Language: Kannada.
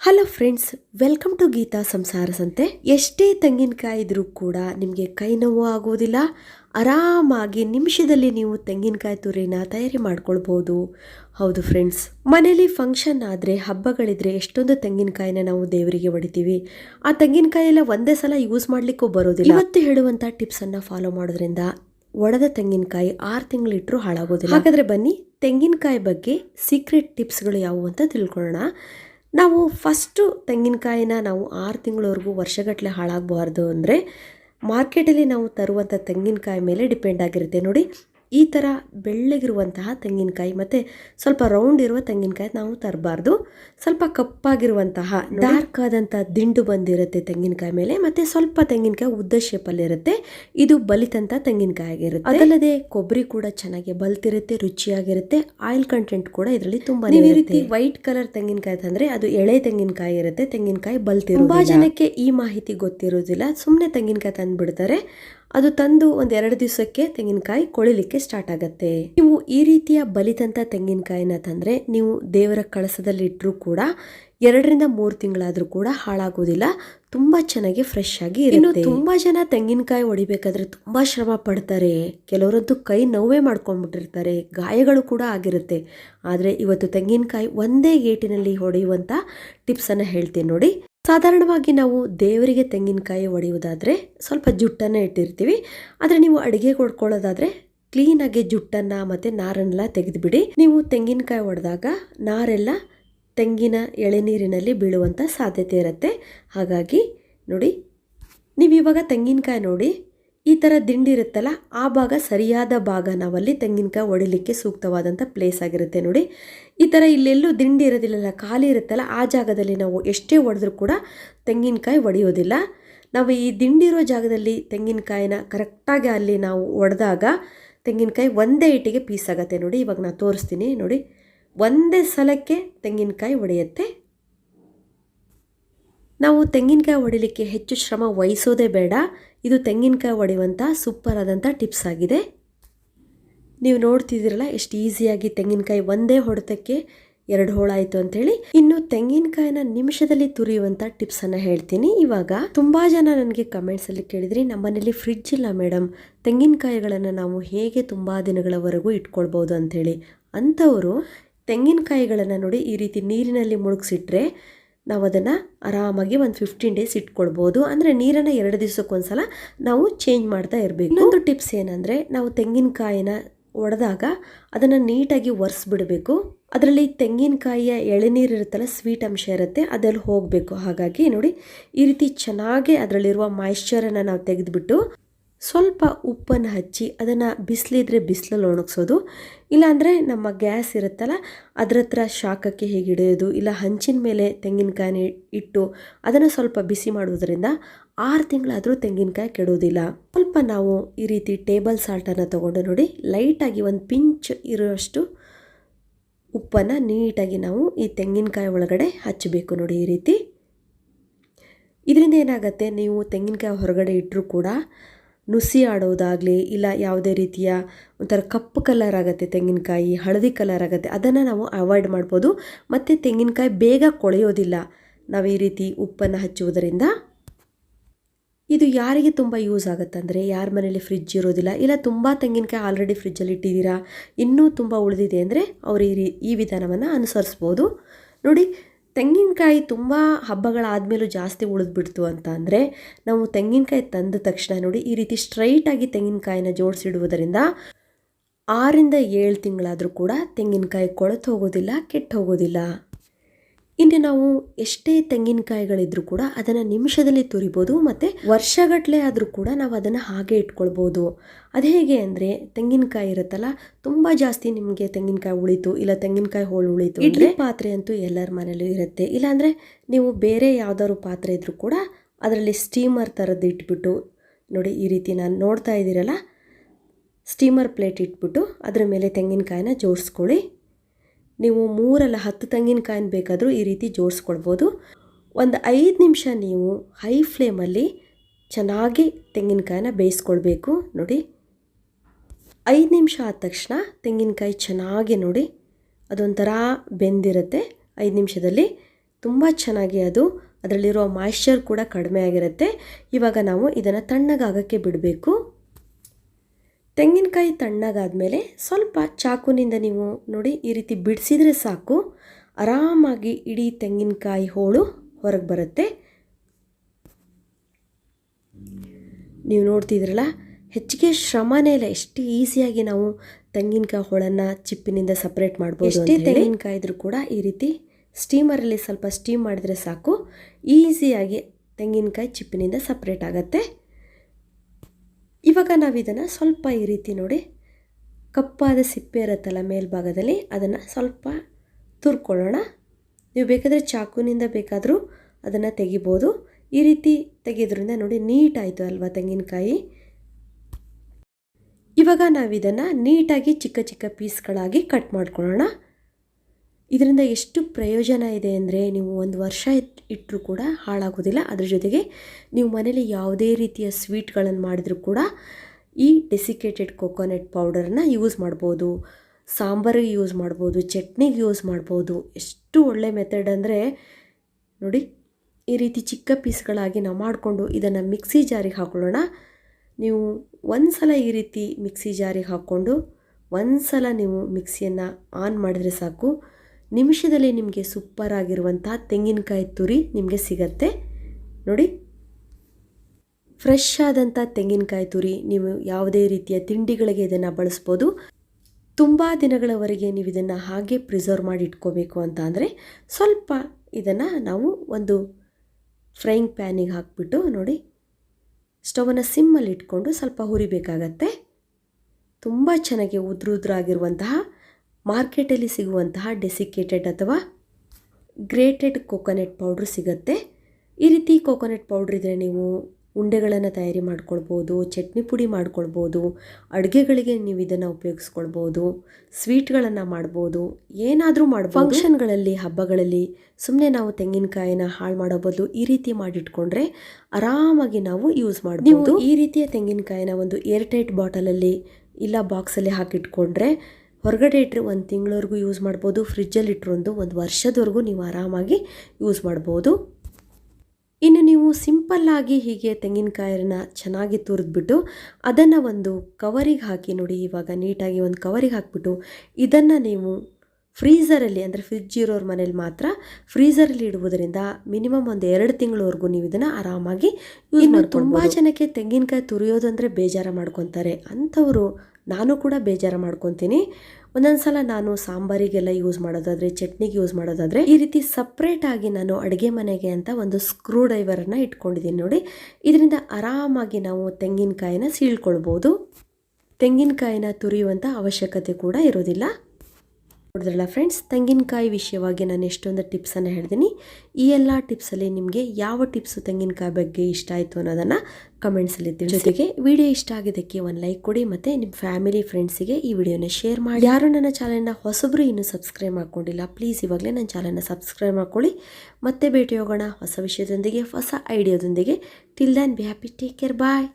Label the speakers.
Speaker 1: Hello friends, welcome to Geetha ಸಂಸಾರ ಸಂತೆ. ಎಷ್ಟೇ ತೆಂಗಿನಕಾಯಿ ಇದ್ರೂ ಕೂಡ ನಿಮಗೆ ಕೈ ನೋವು ಆಗೋದಿಲ್ಲ. ಆರಾಮಾಗಿ ನಿಮಿಷದಲ್ಲಿ ನೀವು ತೆಂಗಿನಕಾಯಿ ತುರಿನ ತಯಾರಿ ಮಾಡ್ಕೊಳ್ಬೋದು. ಹೌದು ಫ್ರೆಂಡ್ಸ್ ಮನೇಲಿ ಫಂಕ್ಷನ್ ಆದರೆ, ಹಬ್ಬಗಳಿದ್ರೆ ಎಷ್ಟೊಂದು ತೆಂಗಿನಕಾಯಿನ ನಾವು ದೇವರಿಗೆ ಹೊಡಿತೀವಿ. ಆ ತೆಂಗಿನಕಾಯಿ ಎಲ್ಲ ಒಂದೇ ಸಲ ಯೂಸ್ ಮಾಡಲಿಕ್ಕೂ ಬರೋದಿಲ್ಲ. ಇವತ್ತು ಹೇಳುವಂಥ ಟಿಪ್ಸನ್ನು ಫಾಲೋ ಮಾಡೋದ್ರಿಂದ ಒಡೆದ ತೆಂಗಿನಕಾಯಿ ಆರು ತಿಂಗಳಿಟ್ಟರೂ ಹಾಳಾಗೋದಿಲ್ಲ. ಹಾಗಾದರೆ ಬನ್ನಿ, ತೆಂಗಿನಕಾಯಿ ಬಗ್ಗೆ ಸೀಕ್ರೆಟ್ ಟಿಪ್ಸ್ಗಳು ಯಾವುವು ಅಂತ ತಿಳ್ಕೊಳ್ಳೋಣ. ನಾವು ಫಸ್ಟು ತೆಂಗಿನಕಾಯಿನ ನಾವು ಆರು ತಿಂಗಳವರೆಗೂ ವರ್ಷಗಟ್ಟಲೆ ಹಾಳಾಗಬಾರ್ದು ಅಂದರೆ ಮಾರ್ಕೆಟಲ್ಲಿ ನಾವು ತರುವಂಥ ತೆಂಗಿನಕಾಯಿ ಮೇಲೆ ಡಿಪೆಂಡ್ ಆಗಿರುತ್ತೆ. ನೋಡಿ ಈ ಥರ ಬೆಳ್ಳಗಿರುವಂತಹ ತೆಂಗಿನಕಾಯಿ ಮತ್ತು ಸ್ವಲ್ಪ ರೌಂಡ್ ಇರುವ ತೆಂಗಿನಕಾಯಿ ನಾವು ತರಬಾರ್ದು. ಸ್ವಲ್ಪ ಕಪ್ಪಾಗಿರುವಂತಹ ಡಾರ್ಕ್ ಆದಂಥ ದಿಂಡು ಬಂದಿರುತ್ತೆ ತೆಂಗಿನಕಾಯಿ ಮೇಲೆ ಮತ್ತು ಸ್ವಲ್ಪ ತೆಂಗಿನಕಾಯಿ ಉದ್ದ ಶೇಪಲ್ಲಿರುತ್ತೆ ಇದು ಬಲಿತಂತ ತೆಂಗಿನಕಾಯಿ ಆಗಿರುತ್ತೆ. ಅದಲ್ಲದೆ ಕೊಬ್ಬರಿ ಕೂಡ ಚೆನ್ನಾಗಿ ಬಲ್ತಿರುತ್ತೆ ರುಚಿಯಾಗಿರುತ್ತೆ. ಆಯಿಲ್ ಕಂಟೆಂಟ್ ಕೂಡ ಇದರಲ್ಲಿ ತುಂಬಾ ಈ ರೀತಿ ವೈಟ್ ಕಲರ್ ತೆಂಗಿನಕಾಯಿ ತಂದ್ರೆ ಅದು ಎಳೆ ತೆಂಗಿನಕಾಯಿ ಇರುತ್ತೆ ತೆಂಗಿನಕಾಯಿ ಬಲ್ತಿರುತ್ತೆ ತುಂಬ ಜನಕ್ಕೆ ಈ ಮಾಹಿತಿ ಗೊತ್ತಿರೋದಿಲ್ಲ. ಸುಮ್ಮನೆ ತೆಂಗಿನಕಾಯಿ ತಂದ್ಬಿಡ್ತಾರೆ. ಅದು ತಂದು ಒಂದ್ ಎರಡು ದಿವಸಕ್ಕೆ ತೆಂಗಿನಕಾಯಿ ಕೊಳಿಲಿಕ್ಕೆ ಸ್ಟಾರ್ಟ್ ಆಗುತ್ತೆ. ನೀವು ಈ ರೀತಿಯ ಬಲಿತಂತ ತೆಂಗಿನಕಾಯಿನ ತಂದ್ರೆ ನೀವು ದೇವರ ಕಳಸದಲ್ಲಿ ಕೂಡ ಎರಡರಿಂದ ಮೂರು ತಿಂಗಳಾದರೂ ಕೂಡ ಹಾಳಾಗೋದಿಲ್ಲ, ತುಂಬಾ ಚೆನ್ನಾಗಿ ಫ್ರೆಶ್ ಆಗಿ ಇನ್ನು ತುಂಬಾ ಜನ ತೆಂಗಿನಕಾಯಿ ಹೊಡಿಬೇಕಾದ್ರೆ ತುಂಬಾ ಶ್ರಮ ಪಡ್ತಾರೆ. ಕೆಲವರಂತೂ ಕೈ ನೋವೇ ಮಾಡ್ಕೊಂಡ್ಬಿಟ್ಟಿರ್ತಾರೆ, ಗಾಯಗಳು ಕೂಡ ಆಗಿರುತ್ತೆ. ಆದರೆ ಇವತ್ತು ತೆಂಗಿನಕಾಯಿ ಒಂದೇ ಗೇಟಿನಲ್ಲಿ ಹೊಡೆಯುವಂತ ಟಿಪ್ಸ್ ಅನ್ನ ಹೇಳ್ತೀನಿ ನೋಡಿ. ಸಾಧಾರಣವಾಗಿ ನಾವು ದೇವರಿಗೆ ತೆಂಗಿನಕಾಯಿ ಒಡೆಯುವುದಾದರೆ ಸ್ವಲ್ಪ ಜುಟ್ಟನ್ನು ಇಟ್ಟಿರ್ತೀವಿ. ಆದರೆ ನೀವು ಅಡುಗೆ ಕೊಡ್ಕೊಳ್ಳೋದಾದರೆ ಕ್ಲೀನಾಗಿ ಜುಟ್ಟನ್ನು ಮತ್ತು ನಾರನ್ನೆಲ್ಲ ತೆಗೆದುಬಿಡಿ. ನೀವು ತೆಂಗಿನಕಾಯಿ ಒಡೆದಾಗ ನಾರೆಲ್ಲ ತೆಂಗಿನ ಎಳೆನೀರಿನಲ್ಲಿ ಬೀಳುವಂಥ ಸಾಧ್ಯತೆ ಇರುತ್ತೆ. ಹಾಗಾಗಿ ನೋಡಿ ನೀವು ಇವಾಗ ತೆಂಗಿನಕಾಯಿ ನೋಡಿ ಈ ಥರ ದಿಂಡಿರುತ್ತಲ್ಲ ಆ ಭಾಗ ಸರಿಯಾದ ಭಾಗ ನಾವಲ್ಲಿ ತೆಂಗಿನಕಾಯಿ ಒಡಿಲಿಕ್ಕೆ ಸೂಕ್ತವಾದಂಥ ಪ್ಲೇಸ್ ಆಗಿರುತ್ತೆ ನೋಡಿ. ಈ ಥರ ಇಲ್ಲೆಲ್ಲೂ ದಿಂಡಿ ಇರೋದಿಲ್ಲ ಖಾಲಿ ಇರುತ್ತಲ್ಲ, ಆ ಜಾಗದಲ್ಲಿ ನಾವು ಎಷ್ಟೇ ಒಡೆದ್ರೂ ಕೂಡ ತೆಂಗಿನಕಾಯಿ ಒಡೆಯೋದಿಲ್ಲ. ನಾವು ಈ ದಿಂಡಿರೋ ಜಾಗದಲ್ಲಿ ತೆಂಗಿನಕಾಯಿನ ಕರೆಕ್ಟಾಗಿ ಅಲ್ಲಿ ನಾವು ಒಡೆದಾಗ ತೆಂಗಿನಕಾಯಿ ಒಂದೇ ಇಟ್ಟಿಗೆ ಪೀಸ್ ಆಗುತ್ತೆ ನೋಡಿ. ಇವಾಗ ನಾನು ತೋರಿಸ್ತೀನಿ ನೋಡಿ. ಒಂದೇ ಸಲಕ್ಕೆ ತೆಂಗಿನಕಾಯಿ ಒಡೆಯುತ್ತೆ. ನಾವು ತೆಂಗಿನಕಾಯಿ ಹೊಡಿಲಿಕ್ಕೆ ಹೆಚ್ಚು ಶ್ರಮ ವಹಿಸೋದೇ ಬೇಡ. ಇದು ತೆಂಗಿನಕಾಯಿ ಒಡೆಯುವಂಥ ಸೂಪರ್ ಆದಂಥ ಟಿಪ್ಸ್ ಆಗಿದೆ. ನೀವು ನೋಡ್ತಿದ್ದೀರಲ್ಲ, ಎಷ್ಟು ಈಸಿಯಾಗಿ ತೆಂಗಿನಕಾಯಿ ಒಂದೇ ಹೊಡೆತಕ್ಕೆ ಎರಡು ಹೋಳಾಯಿತು ಅಂತೇಳಿ. ಇನ್ನು ತೆಂಗಿನಕಾಯಿನ ನಿಮಿಷದಲ್ಲಿ ತುರಿಯುವಂಥ ಟಿಪ್ಸನ್ನು ಹೇಳ್ತೀನಿ. ಇವಾಗ ತುಂಬ ಜನ ನನಗೆ ಕಮೆಂಟ್ಸಲ್ಲಿ ಕೇಳಿದ್ರಿ ನಮ್ಮನೇಲಿ ಫ್ರಿಡ್ಜ್ ಇಲ್ಲ ಮೇಡಮ್ ತೆಂಗಿನಕಾಯಿಗಳನ್ನು ನಾವು ಹೇಗೆ ತುಂಬ ದಿನಗಳವರೆಗೂ ಇಟ್ಕೊಳ್ಬೋದು ಅಂಥೇಳಿ ಅಂಥವರು ತೆಂಗಿನಕಾಯಿಗಳನ್ನು ನೋಡಿ ಈ ರೀತಿ ನೀರಿನಲ್ಲಿ ಮುಳುಗಿಸಿಟ್ರೆ ನಾವು ಅದನ್ನು ಆರಾಮಾಗಿ ಒಂದು ಫಿಫ್ಟೀನ್ ಡೇಸ್ ಇಟ್ಕೊಳ್ಬೋದು. ಅಂದರೆ ನೀರನ್ನು ಎರಡು ದಿವಸಕ್ಕೊಂದ್ಸಲ ನಾವು ಚೇಂಜ್ ಮಾಡ್ತಾ ಇರಬೇಕು. ಇನ್ನೊಂದು ಟಿಪ್ಸ್ ಏನಂದರೆ ನಾವು ತೆಂಗಿನಕಾಯಿನ ಒಡೆದಾಗ ಅದನ್ನು ನೀಟಾಗಿ ಒರೆಸ್ಬಿಡಬೇಕು. ಅದರಲ್ಲಿ ತೆಂಗಿನಕಾಯಿಯ ಎಳೆನೀರು ಇರುತ್ತಲ್ಲ ಸ್ವೀಟ್ ಅಂಶ ಇರುತ್ತೆ, ಅದರಲ್ಲಿ ಹೋಗಬೇಕು. ಹಾಗಾಗಿ ನೋಡಿ, ಈ ರೀತಿ ಚೆನ್ನಾಗಿ ಅದರಲ್ಲಿರುವ ಮಾಯಿಶ್ಚರನ್ನು ನಾವು ತೆಗೆದುಬಿಟ್ಟು ಸ್ವಲ್ಪ ಉಪ್ಪನ್ನು ಹಚ್ಚಿ ಅದನ್ನು ಬಿಸಿಲಿದ್ರೆ ಬಿಸಿಲಲ್ಲಿ ಒಣಗಿಸೋದು. ಇಲ್ಲಾಂದರೆ ನಮ್ಮ ಗ್ಯಾಸ್ ಇರುತ್ತಲ್ಲ ಅದ್ರ ಹತ್ರ ಶಾಖಕ್ಕೆ ಹೇಗೆ ಹಿಡಿಯೋದು, ಇಲ್ಲ ಹಂಚಿನ ಮೇಲೆ ತೆಂಗಿನಕಾಯಿ ಇಟ್ಟು ಅದನ್ನು ಸ್ವಲ್ಪ ಬಿಸಿ ಮಾಡೋದ್ರಿಂದ ಆರು ತಿಂಗಳಾದರೂ ತೆಂಗಿನಕಾಯಿ ಕೆಡೋದಿಲ್ಲ. ಸ್ವಲ್ಪ ನಾವು ಈ ರೀತಿ ಟೇಬಲ್ ಸಾಲ್ಟನ್ನು ತೊಗೊಂಡು ನೋಡಿ, ಲೈಟಾಗಿ ಒಂದು ಪಿಂಚ್ ಇರುವಷ್ಟು ಉಪ್ಪನ್ನು ನೀಟಾಗಿ ನಾವು ಈ ತೆಂಗಿನಕಾಯಿ ಒಳಗಡೆ ಹಚ್ಚಬೇಕು ನೋಡಿ ಈ ರೀತಿ. ಇದರಿಂದ ಏನಾಗುತ್ತೆ, ನೀವು ತೆಂಗಿನಕಾಯಿ ಹೊರಗಡೆ ಇಟ್ಟರೂ ಕೂಡ ನುಸಿ ಆಡೋದಾಗಲಿ ಇಲ್ಲ ಯಾವುದೇ ರೀತಿಯ ಒಂಥರ ಕಪ್ಪು ಕಲರ್ ಆಗುತ್ತೆ ತೆಂಗಿನಕಾಯಿ, ಹಳದಿ ಕಲರ್ ಆಗುತ್ತೆ, ಅದನ್ನು ನಾವು ಅವಾಯ್ಡ್ ಮಾಡ್ಬೋದು. ಮತ್ತು ತೆಂಗಿನಕಾಯಿ ಬೇಗ ಕೊಳೆಯೋದಿಲ್ಲ. ನಾವು ಈ ರೀತಿ ಉಪ್ಪನ್ನು ಹಚ್ಚುವುದರಿಂದ ಇದು ಯಾರಿಗೆ ತುಂಬ ಯೂಸ್ ಆಗುತ್ತೆ ಅಂದರೆ ಯಾರ ಮನೇಲಿ ಫ್ರಿಜ್ ಇರೋದಿಲ್ಲ, ಇಲ್ಲ ತುಂಬ ತೆಂಗಿನಕಾಯಿ ಆಲ್ರೆಡಿ ಫ್ರಿಜ್ಜಲ್ಲಿ ಇಟ್ಟಿದ್ದೀರಾ, ಇನ್ನೂ ತುಂಬ ಉಳಿದಿದೆ ಅಂದರೆ ಅವರು ಈ ರೀ, ಈ ವಿಧಾನವನ್ನು ಅನುಸರಿಸ್ಬೋದು. ನೋಡಿ ತೆಂಗಿನಕಾಯಿ ತುಂಬ ಹಬ್ಬಗಳಾದಮೇಲೂ ಜಾಸ್ತಿ ಉಳಿದ್ಬಿಡ್ತು ಅಂತ ಅಂದರೆ ನಾವು ತೆಂಗಿನಕಾಯಿ ತಂದ ತಕ್ಷಣ ನೋಡಿ ಈ ರೀತಿ ಸ್ಟ್ರೈಟಾಗಿ ತೆಂಗಿನಕಾಯಿನ ಜೋಡಿಸಿಡುವುದರಿಂದ ಆರಿಂದ ಏಳು ತಿಂಗಳಾದರೂ ಕೂಡ ತೆಂಗಿನಕಾಯಿ ಕೊಳೆತು ಹೋಗೋದಿಲ್ಲ ಕೆಟ್ಟು ಹೋಗೋದಿಲ್ಲ ಇನ್ನು ನಾವು ಎಷ್ಟೇ ತೆಂಗಿನಕಾಯಿಗಳಿದ್ರೂ ಕೂಡ ಅದನ್ನು ನಿಮಿಷದಲ್ಲಿ ತುರಿಬೋದು ಮತ್ತು ವರ್ಷಗಟ್ಟಲೆ ಆದರೂ ಕೂಡ ನಾವು ಅದನ್ನು ಹಾಗೆ ಇಟ್ಕೊಳ್ಬೋದು. ಅದು ಹೇಗೆ ಅಂದರೆ ತೆಂಗಿನಕಾಯಿ ಇರುತ್ತಲ್ಲ ತುಂಬ ಜಾಸ್ತಿ ನಿಮಗೆ ತೆಂಗಿನಕಾಯಿ ಉಳಿತು ಇಲ್ಲ ತೆಂಗಿನಕಾಯಿ ಹೋಳು ಉಳಿತು ಇಡ್ಲಿ ಪಾತ್ರೆ ಅಂತೂ ಎಲ್ಲರ ಮನೇಲೂ ಇರುತ್ತೆ. ಇಲ್ಲಾಂದರೆ ನೀವು ಬೇರೆ ಯಾವ್ದಾದ್ರು ಪಾತ್ರೆ ಇದ್ದರೂ ಕೂಡ ಅದರಲ್ಲಿ ಸ್ಟೀಮರ್ ಥರದ್ದು ಇಟ್ಬಿಟ್ಟು ನೋಡಿ ಈ ರೀತಿ ನಾನು ನೋಡ್ತಾ ಇದ್ದೀರಲ್ಲ ಸ್ಟೀಮರ್ ಪ್ಲೇಟ್ ಇಟ್ಬಿಟ್ಟು ಅದರ ಮೇಲೆ ತೆಂಗಿನಕಾಯಿನ ಜೋಡಿಸ್ಕೊಳ್ಳಿ. ನೀವು ಮೂರಲ್ಲ ಹತ್ತು ತೆಂಗಿನಕಾಯಿನ ಬೇಕಾದರೂ ಈ ರೀತಿ ಜೋಡಿಸ್ಕೊಳ್ಬೋದು. ಒಂದು ಐದು ನಿಮಿಷ ನೀವು ಹೈ ಫ್ಲೇಮಲ್ಲಿ ಚೆನ್ನಾಗಿ ತೆಂಗಿನಕಾಯಿನ ಬೇಯಿಸ್ಕೊಳ್ಬೇಕು. ನೋಡಿ. ಐದು ನಿಮಿಷ ಆದ ತಕ್ಷಣ ತೆಂಗಿನಕಾಯಿ ಚೆನ್ನಾಗಿ ನೋಡಿ. ಅದೊಂಥರ ಬೆಂದಿರುತ್ತೆ. ಐದು ನಿಮಿಷದಲ್ಲಿ ತುಂಬ ಚೆನ್ನಾಗಿ ಅದು ಅದರಲ್ಲಿರೋ ಮಾಯ್ಶ್ಚರ್ ಕೂಡ ಕಡಿಮೆ ಆಗಿರುತ್ತೆ. ಇವಾಗ ನಾವು ಇದನ್ನು ತಣ್ಣಗಾಗಕ್ಕೆ ಬಿಡಬೇಕು. ತೆಂಗಿನಕಾಯಿ ತಣ್ಣಗಾದಮೇಲೆ ಸ್ವಲ್ಪ ಚಾಕುನಿಂದ ನೀವು ನೋಡಿ ಈ ರೀತಿ ಬಿಡಿಸಿದರೆ ಸಾಕು. ಆರಾಮಾಗಿ ಇಡೀ ತೆಂಗಿನಕಾಯಿ ಹೋಳು ಹೊರಗೆ ಬರುತ್ತೆ. ನೀವು ನೋಡ್ತಿದ್ರಲ್ಲ ಹೆಚ್ಚಿಗೆ ಶ್ರಮನೇ ಇಲ್ಲ. ಎಷ್ಟು ಈಸಿಯಾಗಿ ನಾವು ತೆಂಗಿನಕಾಯಿ ಹೋಳನ್ನು ಚಿಪ್ಪಿನಿಂದ ಸಪ್ರೇಟ್ ಮಾಡ್ಬೋದು ಎಷ್ಟೇ ತೆಂಗಿನಕಾಯಿ ಇದ್ರೂ ಕೂಡ ಈ ರೀತಿ ಸ್ಟೀಮರಲ್ಲಿ ಸ್ವಲ್ಪ ಸ್ಟೀಮ್ ಮಾಡಿದ್ರೆ ಸಾಕು. ಈಸಿಯಾಗಿ ತೆಂಗಿನಕಾಯಿ ಚಿಪ್ಪಿನಿಂದ ಸಪ್ರೇಟ್ ಆಗುತ್ತೆ. ಇವಾಗ ನಾವು ಇದನ್ನು ಸ್ವಲ್ಪ ಈ ರೀತಿ ನೋಡಿ, ಕಪ್ಪಾದ ಸಿಪ್ಪೆ ಇರುತ್ತಲ್ಲ ಮೇಲ್ಭಾಗದಲ್ಲಿ ಅದನ್ನು ಸ್ವಲ್ಪ ತುರ್ಕೊಳ್ಳೋಣ. ನೀವು ಬೇಕಾದರೆ ಚಾಕುನಿಂದ ಬೇಕಾದರೂ ಅದನ್ನು ತೆಗಿಬೋದು. ಈ ರೀತಿ ತೆಗೆಯೋದ್ರಿಂದ ನೋಡಿ ನೀಟಾಯಿತು ಅಲ್ವಾ ತೆಂಗಿನಕಾಯಿ? ಇವಾಗ ನಾವು ಇದನ್ನು ನೀಟಾಗಿ ಚಿಕ್ಕ ಚಿಕ್ಕ ಪೀಸ್ಗಳಾಗಿ ಕಟ್ ಮಾಡ್ಕೊಳ್ಳೋಣ. ಇದರಿಂದ ಎಷ್ಟು ಪ್ರಯೋಜನ ಇದೆ ಅಂದರೆ ನೀವು ಒಂದು ವರ್ಷ ಇಟ್ ಇಟ್ಟರೂ ಕೂಡ ಹಾಳಾಗೋದಿಲ್ಲ. ಅದ್ರ ಜೊತೆಗೆ ನೀವು ಮನೇಲಿ ಯಾವುದೇ ರೀತಿಯ ಸ್ವೀಟ್ಗಳನ್ನು ಮಾಡಿದರೂ ಕೂಡ ಈ ಡೆಸಿಕೇಟೆಡ್ ಕೊಕೊನೆಟ್ ಪೌಡರನ್ನ ಯೂಸ್ ಮಾಡ್ಬೋದು. ಸಾಂಬಾರಿಗೆ ಯೂಸ್ ಮಾಡ್ಬೋದು, ಚಟ್ನಿಗೆ ಯೂಸ್ ಮಾಡ್ಬೋದು. ಎಷ್ಟು ಒಳ್ಳೆ ಮೆಥಡ್ ಅಂದರೆ ನೋಡಿ, ಈ ರೀತಿ ಚಿಕ್ಕ ಪೀಸ್ಗಳಾಗಿ ನಾವು ಮಾಡಿಕೊಂಡು ಇದನ್ನು ಮಿಕ್ಸಿ ಜಾರಿಗೆ ಹಾಕೊಳ್ಳೋಣ. ನೀವು ಒಂದು ಸಲ ಈ ರೀತಿ ಮಿಕ್ಸಿ ಜಾರಿಗೆ ಹಾಕ್ಕೊಂಡು ಒಂದು ಸಲ ನೀವು ಮಿಕ್ಸಿಯನ್ನು ಆನ್ ಮಾಡಿದ್ರೆ ಸಾಕು. ನಿಮಿಷದಲ್ಲಿ ನಿಮಗೆ ಸೂಪರ್ ಆಗಿರುವಂಥ ತೆಂಗಿನಕಾಯಿ ತುರಿ ನಿಮಗೆ ಸಿಗತ್ತೆ. ನೋಡಿ. ಫ್ರೆಶ್ ಆದಂಥ ತೆಂಗಿನಕಾಯಿ ತುರಿ ನೀವು ಯಾವುದೇ ರೀತಿಯ ತಿಂಡಿಗಳಿಗೆ ಇದನ್ನು ಬಳಸ್ಬೋದು. ತುಂಬ ದಿನಗಳವರೆಗೆ ನೀವು ಇದನ್ನು ಹಾಗೆ ಪ್ರಿಸರ್ವ್ ಮಾಡಿ ಇಟ್ಕೋಬೇಕು ಅಂತ ಅಂದರೆ ಸ್ವಲ್ಪ ಇದನ್ನು ನಾವು ಒಂದು ಫ್ರೈಯಿಂಗ್ ಪ್ಯಾನಿಗೆ ಹಾಕ್ಬಿಟ್ಟು ನೋಡಿ. ಸ್ಟವನ್ನು ಸಿಮ್ಮಲ್ಲಿ ಇಟ್ಕೊಂಡು ಸ್ವಲ್ಪ ಹುರಿಬೇಕಾಗತ್ತೆ. ತುಂಬ ಚೆನ್ನಾಗಿ ಉದ್ರುದ್ರಾಗಿರುವಂತಹ ಮಾರ್ಕೆಟಲ್ಲಿ ಸಿಗುವಂತಹ ಡೆಸಿಕೇಟೆಡ್ ಅಥವಾ ಗ್ರೇಟೆಡ್ ಕೋಕೋನಟ್ ಪೌಡ್ರ್ ಸಿಗುತ್ತೆ. ಈ ರೀತಿ ಕೋಕೋನಟ್ ಪೌಡ್ರ್ ಇದ್ದರೆ ನೀವು ಉಂಡೆಗಳನ್ನು ತಯಾರಿ ಮಾಡ್ಕೊಳ್ಬೋದು, ಚಟ್ನಿ ಪುಡಿ ಮಾಡ್ಕೊಳ್ಬೋದು, ಅಡುಗೆಗಳಿಗೆ ನೀವು ಇದನ್ನು ಉಪಯೋಗಿಸ್ಕೊಳ್ಬೋದು, ಸ್ವೀಟ್ಗಳನ್ನು ಮಾಡ್ಬೋದು, ಏನಾದರೂ ಮಾಡ್ಬೋದು. ಫಂಕ್ಷನ್ಗಳಲ್ಲಿ, ಹಬ್ಬಗಳಲ್ಲಿ ಸುಮ್ಮನೆ ನಾವು ತೆಂಗಿನಕಾಯಿನ ಹಾಳು ಮಾಡೋ ಬದಲು ಈ ರೀತಿ ಮಾಡಿಟ್ಕೊಂಡ್ರೆ ಆರಾಮಾಗಿ ನಾವು ಯೂಸ್ ಮಾಡ್ಬೋದು. ಈ ರೀತಿಯ ತೆಂಗಿನಕಾಯಿನ ಒಂದು ಏರ್ಟೈಟ್ ಬಾಟಲಲ್ಲಿ ಇಲ್ಲ ಬಾಕ್ಸಲ್ಲಿ ಹಾಕಿಟ್ಕೊಂಡ್ರೆ ಹೊರಗಡೆ ಇಟ್ಟರೆ ಒಂದು ತಿಂಗಳವರೆಗೂ ಯೂಸ್ ಮಾಡ್ಬೋದು. ಫ್ರಿಜ್ಜಲ್ಲಿ ಇಟ್ಟರೊಂದು ಒಂದು ವರ್ಷದವರೆಗೂ ನೀವು ಆರಾಮಾಗಿ ಯೂಸ್ ಮಾಡ್ಬೋದು. ಇನ್ನು ನೀವು ಸಿಂಪಲ್ಲಾಗಿ ಹೀಗೆ ತೆಂಗಿನಕಾಯಿನ ಚೆನ್ನಾಗಿ ತುರಿದ್ಬಿಟ್ಟು ಅದನ್ನು ಒಂದು ಕವರಿಗೆ ಹಾಕಿ ನೋಡಿ ಇವಾಗ ನೀಟಾಗಿ ಒಂದು ಕವರಿಗೆ ಹಾಕಿಬಿಟ್ಟು ಇದನ್ನು ನೀವು ಫ್ರೀಝರಲ್ಲಿ ಅಂದರೆ ಫ್ರಿಜ್ ಇರೋರ ಮನೇಲಿ ಮಾತ್ರ ಫ್ರೀಝರಲ್ಲಿ ಇಡುವುದರಿಂದ ಮಿನಿಮಮ್ ಒಂದು ಎರಡು ತಿಂಗಳವರೆಗೂ ನೀವು ಇದನ್ನು ಆರಾಮಾಗಿ ಇನ್ನು ತುಂಬ ಜನಕ್ಕೆ ತೆಂಗಿನಕಾಯಿ ತುರಿಯೋದು ಅಂದರೆ ಬೇಜಾರು ಮಾಡ್ಕೊತಾರೆ. ಅಂಥವರು ನಾನು ಕೂಡ ಬೇಜಾರು ಮಾಡ್ಕೊತೀನಿ. ಒಂದೊಂದು ಸಲ ನಾನು ಸಾಂಬಾರಿಗೆಲ್ಲ ಯೂಸ್ ಮಾಡೋದಾದರೆ, ಚಟ್ನಿಗೆ ಯೂಸ್ ಮಾಡೋದಾದರೆ, ಈ ರೀತಿ ಸಪ್ರೇಟಾಗಿ ನಾನು ಅಡುಗೆ ಮನೆಗೆ ಅಂತ ಒಂದು ಸ್ಕ್ರೂ ಡ್ರೈವರನ್ನು ಇಟ್ಕೊಂಡಿದ್ದೀನಿ ನೋಡಿ. ಇದರಿಂದ ಆರಾಮಾಗಿ ನಾವು ತೆಂಗಿನಕಾಯಿನ ಸೀಳ್ಕೊಳ್ಬೋದು. ತೆಂಗಿನಕಾಯಿನ ತುರಿಯುವಂಥ ಅವಶ್ಯಕತೆ ಕೂಡ ಇರೋದಿಲ್ಲ. ನೋಡಿದ್ರಲ್ಲ ಫ್ರೆಂಡ್ಸ್ ತೆಂಗಿನಕಾಯಿ ವಿಷಯವಾಗಿ ನಾನು ಎಷ್ಟೊಂದು ಟಿಪ್ಸನ್ನು ಹೇಳ್ತೀನಿ ಈ ಎಲ್ಲ ಟಿಪ್ಸಲ್ಲಿ ನಿಮಗೆ ಯಾವ ಟಿಪ್ಸು ತೆಂಗಿನಕಾಯಿ ಬಗ್ಗೆ ಇಷ್ಟ ಆಯಿತು ಅನ್ನೋದನ್ನು ಕಮೆಂಟ್ಸಲ್ಲಿ ತಿಳಿಸಿ. ಜೊತೆಗೆ ವಿಡಿಯೋ ಇಷ್ಟ ಆಗಿದ್ದಕ್ಕೆ ಒಂದು ಲೈಕ್ ಕೊಡಿ ಮತ್ತು ನಿಮ್ಮ ಫ್ಯಾಮಿಲಿ ಫ್ರೆಂಡ್ಸಿಗೆ ಈ ವಿಡಿಯೋನ ಶೇರ್ ಮಾಡಿ. ಯಾರು ನನ್ನ ಚಾನಲ್ನ ಹೊಸಬ್ರು ಇನ್ನೂ ಸಬ್ಸ್ಕ್ರೈಬ್ ಮಾಡ್ಕೊಂಡಿಲ್ಲ ಪ್ಲೀಸ್ ಇವಾಗಲೇ ನನ್ನ ಚಾನಲ್ನ ಸಬ್ಸ್ಕ್ರೈಬ್ ಮಾಡ್ಕೊಳ್ಳಿ. ಮತ್ತೆ ಭೇಟಿ ಹೋಗೋಣ ಹೊಸ ವಿಷಯದೊಂದಿಗೆ, ಹೊಸ ಐಡಿಯಾದೊಂದಿಗೆ till then be happy take care bye